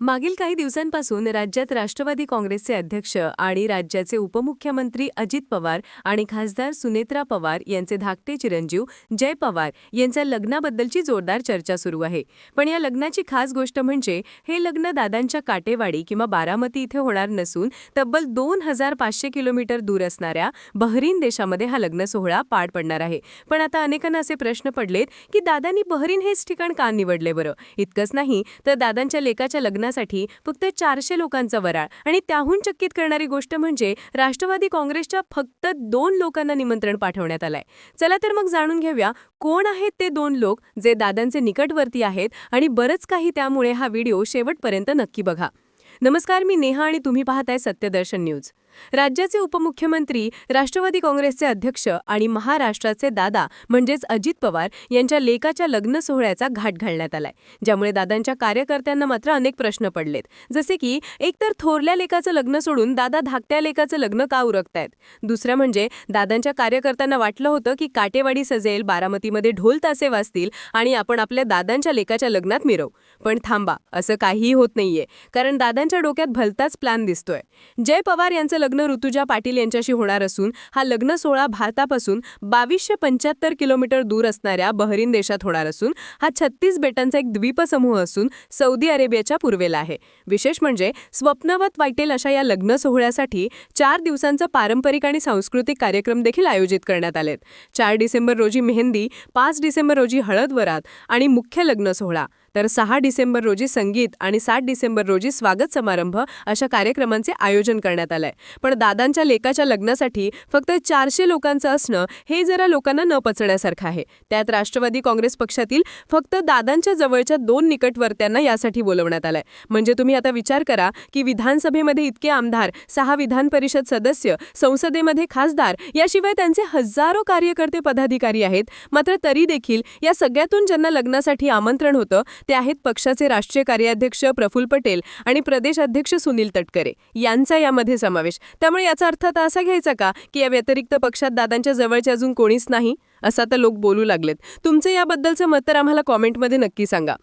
मागील काही दिवसांपासून राज्यात राष्ट्रवादी काँग्रेसचे अध्यक्ष आणि राज्याचे उपमुख्यमंत्री अजित पवार आणि खासदार सुनेत्रा पवार यांचे धाकटे चिरंजीव जय पवार यांच्या लग्नाबद्दलची जोरदार चर्चा सुरू आहे. पण या लग्नाची खास गोष्ट म्हणजे हे लग्न दादांच्या काटेवाडी किंवा बारामती इथे होणार नसून तब्बल दोन हजार पाचशे किलोमीटर दूर असणाऱ्या बहरीन देशामध्ये हा लग्न सोहळा पार पडणार आहे. पण आता अनेकांना असे प्रश्न पडलेत की दादांनी बहरीन हेच ठिकाण का निवडले बरं? इतकंच नाही तर दादांच्या लेकाच्या करण्यासाठी फक्त चारशे लोकांचा वराळ. आणि त्याहून चकित करणारी गोष्ट म्हणजे राष्ट्रवादी काँग्रेसच्या फक्त दोन लोकांना निमंत्रण पाठवण्यात आलंय. चला तर मग जाणून घेऊया कोण आहेत ते दोन लोक जे दादांचे निकटवर्ती आहेत आणि बरंच काही त्यामुळे हा व्हिडिओ शेवटपर्यंत नक्की बघा. नमस्कार मी नेहा आणि तुम्ही पाहताय सत्यदर्शन न्यूज. राज्याचे उपमुख्यमंत्री राष्ट्रवादी काँग्रेसचे अध्यक्ष आणि महाराष्ट्राचे दादा म्हणजेच अजित पवार यांच्या लेकाच्या लग्न सोहळ्याचा घाट घालण्यात आलाय ज्यामुळे दादांच्या कार्यकर्त्यांना मात्र अनेक प्रश्न पडलेत. जसे की एकतर थोरल्या लेकाचं लग्न सोडून दादा धाकट्या लेकाचं लग्न का उरकतायत? दुसरं म्हणजे दादांच्या कार्यकर्त्यांना वाटलं होतं की काटेवाडी सजेल बारामतीमध्ये ढोल तासे वाजतील आणि आपण आपल्या दादांच्या लेकाच्या लग्नात मिरवू. पण थांबा असं काहीही होत नाहीये कारण दादांच्या डोक्यात भलताच प्लॅन दिसतोय. जय पवार यांचं लग्न ऋतुजा पाटील यांच्याशी होणार असून हा लग्न सोहळा भारतापासून बावीसशे पंच्याहत्तर किलोमीटर दूर असणाऱ्या बहरीन देशात होणार असून हा छत्तीस बेटांचा एक द्वीपसमूह असून सौदी अरेबियाच्या पूर्वेला आहे. विशेष म्हणजे स्वप्नवत वाटेल अशा या लग्न सोहळ्यासाठी चार दिवसांचा पारंपरिक आणि सांस्कृतिक कार्यक्रम देखील आयोजित करण्यात आलेत. चार डिसेंबर रोजी मेहंदी पाच डिसेंबर रोजी हळद वरात आणि मुख्य लग्न सोहळा. तर सहा डिसेंबर रोजी संगीत आणि सात डिसेंबर रोजी स्वागत समारंभ अशा कार्यक्रमांचे आयोजन करण्यात आलंय. पण दादांच्या लेकाच्या लग्नासाठी फक्त चारशे लोकांचं असणं हे जरा लोकांना न पचण्यासारखं आहे. त्यात राष्ट्रवादी काँग्रेस पक्षातील फक्त दादांच्या जवळच्या दोन निकटवर्त्यांना यासाठी बोलवण्यात आलंय. म्हणजे तुम्ही आता विचार करा की विधानसभेमध्ये इतके आमदार सहा विधान परिषद सदस्य संसदेमध्ये खासदार याशिवाय त्यांचे हजारो कार्यकर्ते पदाधिकारी आहेत. मात्र तरी देखील या सगळ्यातून ज्यांना लग्नासाठी आमंत्रण होतं ते आहेत पक्षाचे राष्ट्रीय कार्याध्यक्ष प्रफुल पटेल आणि प्रदेश अध्यक्ष सुनील तटकरे. यांचा यामध्ये समावेश. त्यामुळे याचा अर्थ आता असा घ्यायचा का की या व्यतिरिक्त पक्षात दादांच्या जवळचे अजून कोणीच नाही? असं आता लोक बोलू लागलेत. तुमचं याबद्दलचं मत तर आम्हाला कॉमेंटमध्ये नक्की सांगा.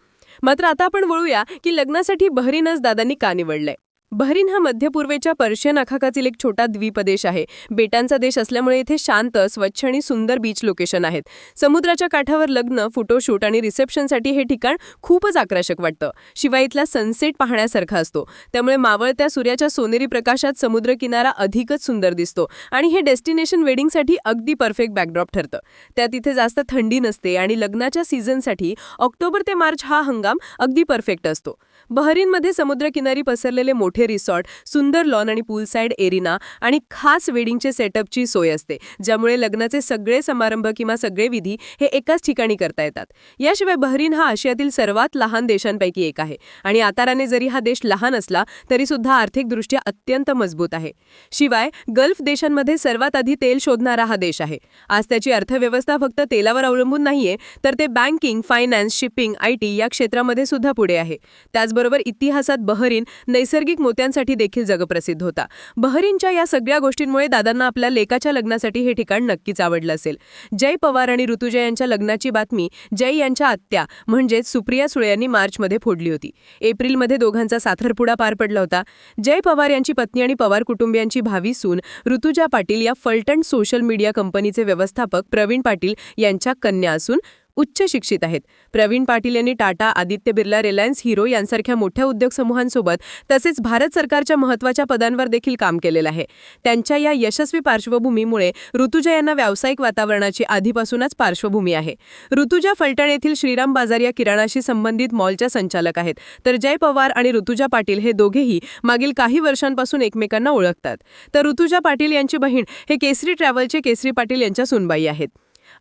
मात्र आता आपण वळूया की लग्नासाठी बहरीनच दादांनी का निवडलंय? बहरीन हा मध्य पूर्वेच्या पर्शियन आखाकातील एक छोटा द्वीपदेश आहे. बेटांचा देश असल्यामुळे इथे शांत स्वच्छ आणि सुंदर बीच लोकेशन आहेत. समुद्राच्या काठावर लग्न फोटोशूट आणि रिसेप्शनसाठी हे ठिकाण खूपच आकर्षक वाटतं. शिवाय इथला सनसेट पाहण्यासारखा असतो. त्यामुळे मावळत्या सूर्याच्या सोनेरी प्रकाशात समुद्रकिनारा अधिकच सुंदर दिसतो आणि हे डेस्टिनेशन वेडिंगसाठी अगदी परफेक्ट बॅकड्रॉप ठरतं. त्यात इथे जास्त थंडी नसते आणि लग्नाच्या सीझनसाठी ऑक्टोबर ते मार्च हा हंगाम अगदी परफेक्ट असतो. बहरीनमध्ये समुद्रकिनारी पसरलेले मोठे रिसॉर्ट सुंदर लॉन आणि पूल साईड एरिना आणि खास वेडिंगचे सेटअपची सोय असते ज्यामुळे लग्नाचे सगळे समारंभ किंवा सगळे विधी हे एकाच ठिकाणी करता येतात. याशिवाय बहरीन हा आशियातील सर्वात लहान देशांपैकी एक आहे आणि आताराने जरी हा देश लहान असला तरी सुद्धा आर्थिकदृष्ट्या अत्यंत मजबूत आहे. शिवाय गल्फ देशांमध्ये सर्वात आधी तेल शोधणारा हा देश आहे. आज त्याची अर्थव्यवस्था फक्त तेलावर अवलंबून नाहीये तर ते बँकिंग फायनान्स शिपिंग आयटी या क्षेत्रामध्ये सुद्धा पुढे आहे. त्याचबरोबर इतिहासात बहरीन नैसर्गिक मोत्यांसाठी देखील जगप्रसिद्ध होता. बहरीनच्या या सगळ्या गोष्टींमुळे दादांना आपल्या लेकाच्या लग्नासाठी हे ठिकाण नक्कीच आवडलं असेल. जय पवार आणि ऋतुजय यांच्या लग्नाची बातमी जय यांच्या आत्या म्हणजेच सुप्रिया सुळे यांनी मार्चमध्ये फोडली होती. एप्रिलमध्ये दोघांचा साखरपुडा पार पडला होता. जय पवार यांची पत्नी आणि पवार कुटुंबियांची भावी सून ऋतुजा पाटील या फलटण सोशल मीडिया कंपनीचे व्यवस्थापक प्रवीण पाटील यांच्या कन्या असून उच्च शिक्षित आहेत. प्रवीण पाटील यांनी टाटा आदित्य बिर्ला रिलायन्स हिरो यांसारख्या मोठ्या उद्योग समूहांसोबत तसेच भारत सरकारच्या महत्त्वाच्या पदांवर देखील काम केलेलं आहे. त्यांच्या या यशस्वी पार्श्वभूमीमुळे ऋतुजा यांना व्यावसायिक वातावरणाची आधीपासूनच पार्श्वभूमी आहे. ऋतुजा फलटण येथील श्रीराम बाजार या किराणाशी संबंधित मॉलच्या संचालक आहेत. तर जय पवार आणि ऋतुजा पाटील हे दोघेही मागील काही वर्षांपासून एकमेकांना ओळखतात. तर ऋतुजा पाटील यांची बहीण हे केसरी ट्रॅव्हलचे केसरी पाटील यांच्या सुनबाई आहेत.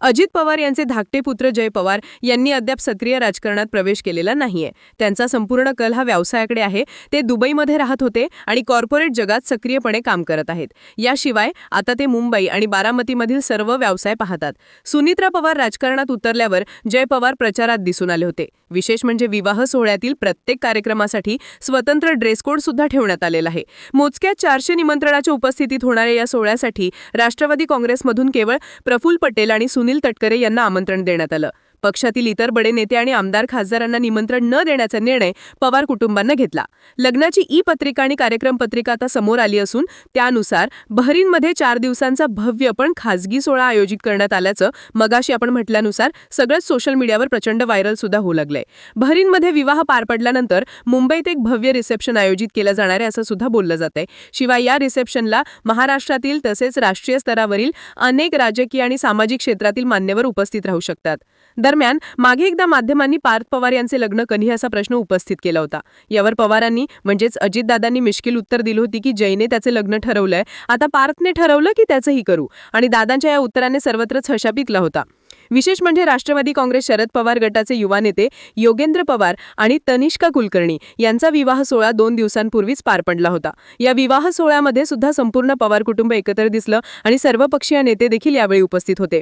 अजित पवार यांचे धाकटे पुत्र जय पवार यांनी अद्याप सक्रिय राजकारणात प्रवेश केलेला नाहीये. त्यांचा संपूर्ण कल हा व्यवसायाकडे आहे. ते दुबईमध्ये राहत होते आणि कॉर्पोरेट जगात सक्रियपणे काम करत आहेत. याशिवाय आता ते मुंबई आणि बारामतीमधील सर्व व्यवसाय पाहतात. सुनित्रा पवार राजकारणात उतरल्यावर जय पवार प्रचारात दिसून आले होते. विशेष म्हणजे विवाह सोहळ्यातील प्रत्येक कार्यक्रमासाठी स्वतंत्र ड्रेस कोड सुद्धा ठेवण्यात आलेला आहे. मोजक्या चारशे निमंत्रणाच्या उपस्थितीत होणाऱ्या या सोहळ्यासाठी राष्ट्रवादी काँग्रेसमधून केवळ प्रफुल्ल पटेल आणि सुनील तटकरे यांना आमंत्रण देण्यात आलं. पक्षातील इतर बडे नेते आणि आमदार खासदारांना निमंत्रण न देण्याचा निर्णय पवार कुटुंबांना घेतला. लग्नाची ई पत्रिका आणि कार्यक्रम पत्रिका आता समोर आली असून त्यानुसार बहरीनमध्ये चार दिवसांचा भव्य पण खासगी सोहळा आयोजित करण्यात आल्याचं मगाशी आपण म्हटल्यानुसार सगळंच सोशल मीडियावर प्रचंड व्हायरल सुद्धा होऊ लागलंय. बहरीनमध्ये विवाह पार पडल्यानंतर मुंबईत एक भव्य रिसेप्शन आयोजित केलं जाणार आहे असं सुद्धा बोललं जात आहे शिवाय या रिसेप्शनला महाराष्ट्रातील तसेच राष्ट्रीय स्तरावरील अनेक राजकीय आणि सामाजिक क्षेत्रातील मान्यवर उपस्थित राहू शकतात. दरम्यान मागे एकदा माध्यमांनी पार्थ पवार यांचे लग्न कधी असा प्रश्न उपस्थित केला होता. यावर पवारांनी म्हणजेच अजितदादांनी मिश्किल उत्तर दिली होती की जयने त्याचे लग्न ठरवलंय. आता पार्थने ठरवलं की त्याचंही करू. आणि दादांच्या या उत्तराने सर्वत्रच हशा पिकला होता. विशेष म्हणजे राष्ट्रवादी काँग्रेस शरद पवार गटाचे युवा नेते योगेंद्र पवार आणि तनिष्का कुलकर्णी यांचा विवाह सोहळा दोन दिवसांपूर्वीच पार पडला होता. या विवाह सोहळ्यामध्ये सुद्धा संपूर्ण पवार कुटुंब एकत्र दिसलं आणि सर्वपक्षीय नेते देखील यावेळी उपस्थित होते.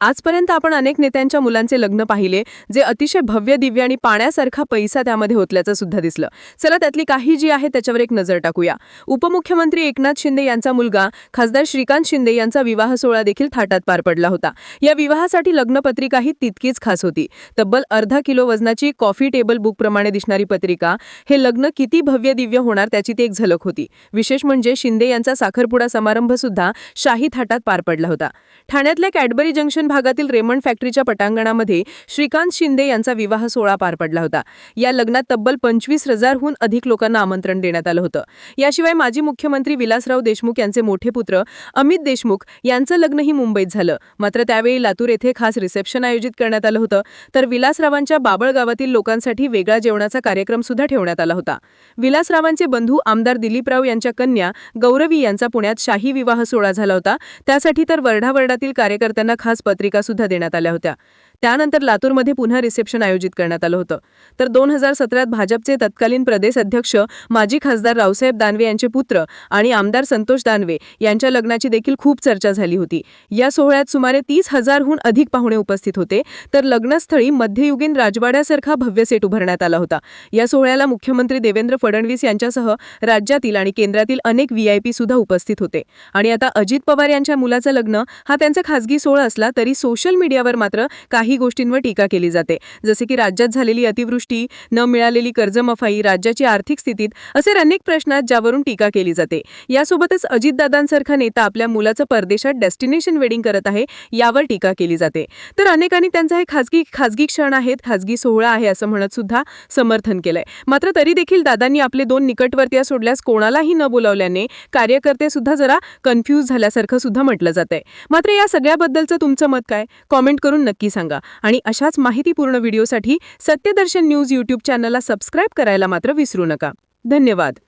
आजपर्यंत आपण अनेक नेत्यांच्या मुलांचे लग्न पाहिले जे अतिशय भव्य दिव्य आणि पाण्यासारखा पैसा त्यामध्ये होतल्याचं सुद्धा दिसलं. चला त्यातली काही जी आहे त्याच्यावर एक नजर टाकूया. उपमुख्यमंत्री एकनाथ शिंदे यांचा मुलगा खासदार श्रीकांत शिंदे यांचा विवाह सोहळा देखील थाटात पार पडला होता. या विवाहासाठी लग्नपत्रिकाही तितकीच खास होती. तब्बल अर्धा किलो वजनाची कॉफी टेबल बुक प्रमाणे दिसणारी पत्रिका हे लग्न किती भव्य दिव्य होणार त्याची ती एक झलक होती. विशेष म्हणजे शिंदे यांचा साखरपुडा समारंभ सुद्धा शाही थाटात पार पडला होता. ठाण्यातल्या कॅडबरी जंक्शन भागातील रेमंड फॅक्टरीच्या पटांगणामध्ये श्रीकांत शिंदे यांचा विवाह सोहळा पार पडला होता. या लग्नात तब्बल पंचवीस हजारहून अधिक लोकांना आमंत्रण देण्यात आलं होतं. याशिवाय माजी मुख्यमंत्री विलासराव देशमुख यांचे मोठे पुत्र अमित देशमुख यांचं लग्नही मुंबईत झालं. मात्र त्यावेळी लातूर येथे खास रिसेप्शन आयोजित करण्यात आलं होतं. तर विलासरावांच्या बाबळ गावातील लोकांसाठी वेगळा जेवणाचा कार्यक्रम सुद्धा ठेवण्यात आला होता. विलासरावांचे बंधू आमदार दिलीपराव यांच्या कन्या गौरवी यांचा पुण्यात शाही विवाह सोहळा झाला होता. त्यासाठी तर वर्ढावर्डातील कार्यकर्त्यांना खास पद सुद्धा देण्यात आल्या होत्या. त्यानंतर लातूरमध्ये पुन्हा रिसेप्शन आयोजित करण्यात आलं होतं. तर दोन हजार सतरात भाजपचे तत्कालीन प्रदेश अध्यक्ष माजी खासदार रावसाहेब दानवे यांचे पुत्र आणि आमदार संतोष दानवे यांच्या लग्नाची देखील खूप चर्चा झाली होती. या सोहळ्यात सुमारे तीस हजारहून अधिक पाहुणे उपस्थित होते. तर लग्नस्थळी मध्ययुगीन राजवाड्यासारखा भव्य सेट उभारण्यात आला होता. या सोहळ्याला मुख्यमंत्री देवेंद्र फडणवीस यांच्यासह राज्यातील आणि केंद्रातील अनेक व्हीआयपी सुद्धा उपस्थित होते. आणि आता अजित पवार यांच्या मुलाचं लग्न हा त्यांचा खासगी सोहळा असला तरी सोशल मीडियावर मात्र काही गोष्टींवर टीका केली जाते. जसे की राज्यात झालेली अतिवृष्टी न मिळालेली कर्जमफाई राज्याची आर्थिक स्थितीत असे अनेक प्रश्न आहेत ज्यावरून टीका केली जाते. यासोबतच अजितदादांसारखा नेता आपल्या मुलाचं परदेशात डेस्टिनेशन वेडिंग करत आहे यावर टीका केली जाते. तर अनेकांनी त्यांचा हे खासगी खासगी क्षण आहेत खासगी सोहळा आहे असं म्हणत सुद्धा समर्थन केलंय. मात्र तरी देखील दादांनी आपले दोन निकटवर्तीय सोडल्यास कोणालाही न बोलावल्याने कार्यकर्ते सुद्धा जरा कन्फ्यूज झाल्यासारखं सुद्धा म्हटलं जातंय. मात्र या सगळ्याबद्दलचं तुमचं मत काय? कॉमेंट करून नक्की सांगा. आणि अशाच माहितीपूर्ण व्हिडिओसाठी सत्यदर्शन न्यूज यूट्यूब चॅनलला सबस्क्राईब करायला मात्र विसरू नका. धन्यवाद.